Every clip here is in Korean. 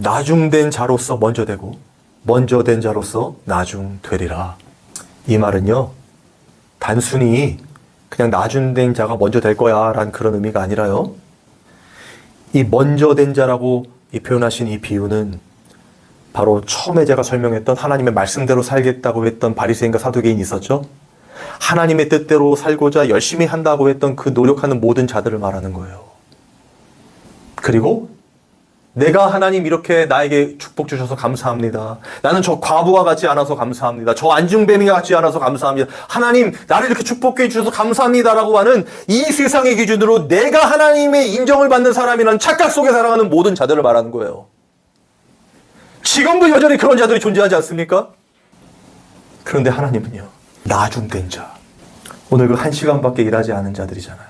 나중된 자로서 먼저 되고 먼저 된 자로서 나중 되리라. 이 말은요. 단순히 그냥 나중된 자가 먼저 될 거야라는 그런 의미가 아니라요. 이 먼저 된 자라고 이 표현하신 이 비유는 바로 처음에 제가 설명했던 하나님의 말씀대로 살겠다고 했던 바리새인과 사두개인이 있었죠. 하나님의 뜻대로 살고자 열심히 한다고 했던 그 노력하는 모든 자들을 말하는 거예요. 그리고 내가 하나님 이렇게 나에게 축복 주셔서 감사합니다. 나는 저 과부와 같지 않아서 감사합니다. 저 안중뱀이와 같지 않아서 감사합니다. 하나님 나를 이렇게 축복해 주셔서 감사합니다라고 하는 이 세상의 기준으로 내가 하나님의 인정을 받는 사람이라는 착각 속에 살아가는 모든 자들을 말하는 거예요. 지금도 여전히 그런 자들이 존재하지 않습니까? 그런데 하나님은요. 나중된 자. 오늘 그 한 시간밖에 일하지 않은 자들이잖아요.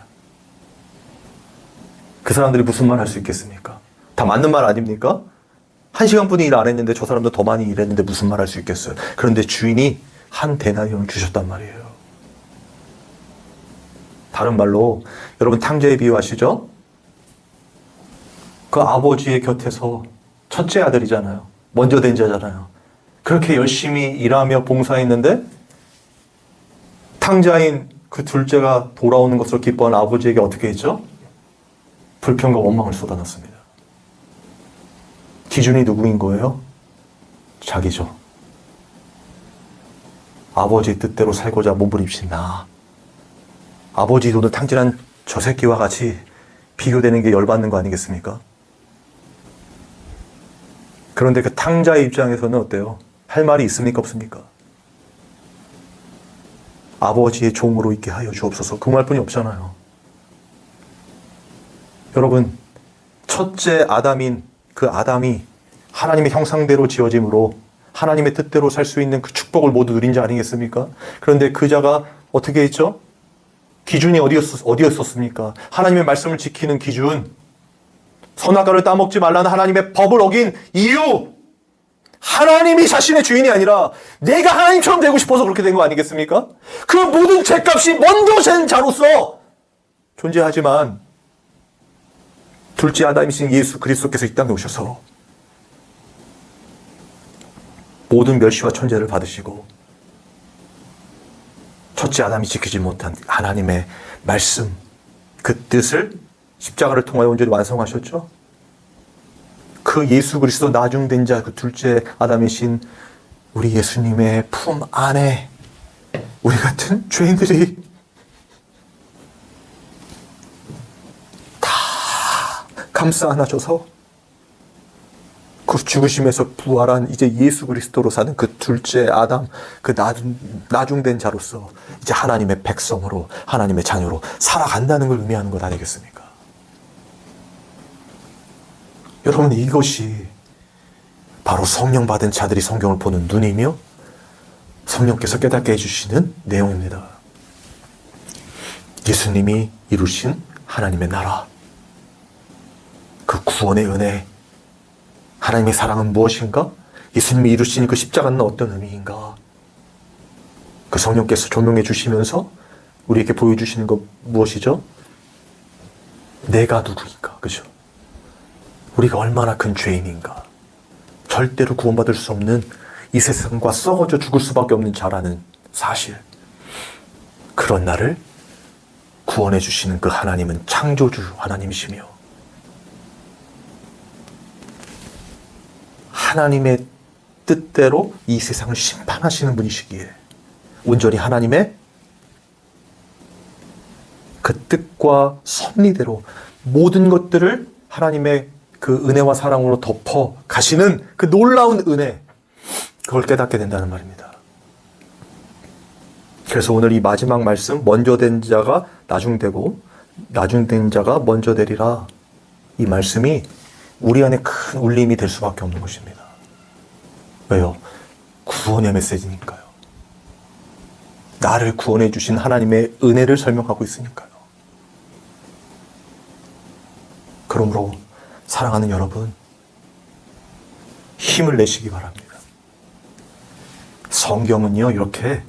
그 사람들이 무슨 말 할 수 있겠습니까? 다 맞는 말 아닙니까? 한 시간뿐이 일 안 했는데 저 사람도 더 많이 일했는데 무슨 말 할 수 있겠어요? 그런데 주인이 한 데나리온을 주셨단 말이에요. 다른 말로 여러분 탕자의 비유 아시죠? 그 아버지의 곁에서 첫째 아들이잖아요. 먼저 된 자잖아요. 그렇게 열심히 일하며 봉사했는데 탕자인 그 둘째가 돌아오는 것을 기뻐하는 아버지에게 어떻게 했죠? 불평과 원망을 쏟아놨습니다. 기준이 누구인 거예요? 자기죠. 아버지 뜻대로 살고자 몸부림친 나. 아버지 돈을 탕진한 저 새끼와 같이 비교되는 게 열받는 거 아니겠습니까? 그런데 그 탕자의 입장에서는 어때요? 할 말이 있습니까? 없습니까? 아버지의 종으로 있게 하여 주옵소서. 그 말뿐이 없잖아요. 여러분, 첫째 아담인 그 아담이 하나님의 형상대로 지어짐으로 하나님의 뜻대로 살 수 있는 그 축복을 모두 누린 자 아니겠습니까? 그런데 그 자가 어떻게 했죠? 기준이 어디였, 어디였었습니까? 하나님의 말씀을 지키는 기준. 선악과를 따먹지 말라는 하나님의 법을 어긴 이유. 하나님이 자신의 주인이 아니라 내가 하나님처럼 되고 싶어서 그렇게 된 거 아니겠습니까? 그 모든 죄값이 먼저 된 자로서 존재하지만 둘째 아담이신 예수 그리스도께서 이 땅에 오셔서 모든 멸시와 천재를 받으시고 첫째 아담이 지키지 못한 하나님의 말씀 그 뜻을 십자가를 통하여 온전히 완성하셨죠. 그 예수 그리스도 나중된 자 그 둘째 아담이신 우리 예수님의 품 안에 우리 같은 죄인들이 감싸 안아줘서 그 죽으심에서 부활한 이제 예수 그리스도로 사는 그 둘째 아담, 그 나중, 나중된 자로서 이제 하나님의 백성으로, 하나님의 자녀로 살아간다는 걸 의미하는 것 아니겠습니까? 여러분, 이것이 바로 성령 받은 자들이 성경을 보는 눈이며 성령께서 깨닫게 해주시는 내용입니다. 예수님이 이루신 하나님의 나라, 그 구원의 은혜, 하나님의 사랑은 무엇인가? 예수님이 이루신 그 십자가는 어떤 의미인가? 그 성령께서 조명해 주시면서 우리에게 보여주시는 것 무엇이죠? 내가 누구인가? 그죠? 우리가 얼마나 큰 죄인인가? 절대로 구원받을 수 없는 이 세상과 썩어져 죽을 수밖에 없는 자라는 사실. 그런 나를 구원해 주시는 그 하나님은 창조주 하나님이시며 하나님의 뜻대로 이 세상을 심판하시는 분이시기에 온전히 하나님의 그 뜻과 섭리대로 모든 것들을 하나님의 그 은혜와 사랑으로 덮어 가시는 그 놀라운 은혜 그걸 깨닫게 된다는 말입니다. 그래서 오늘 이 마지막 말씀 먼저 된 자가 나중 되고 나중 된 자가 먼저 되리라 이 말씀이 우리 안에 큰 울림이 될 수밖에 없는 것입니다. 왜요? 구원의 메시지니까요. 나를 구원해 주신 하나님의 은혜를 설명하고 있으니까요. 그러므로 사랑하는 여러분, 힘을 내시기 바랍니다. 성경은요, 이렇게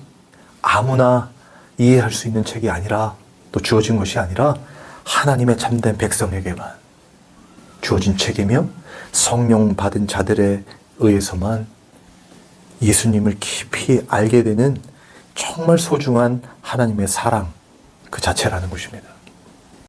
아무나 이해할 수 있는 책이 아니라 또 주어진 것이 아니라 하나님의 참된 백성에게만 주어진 책이며 성령 받은 자들에 의해서만 예수님을 깊이 알게 되는 정말 소중한 하나님의 사랑 그 자체라는 것입니다.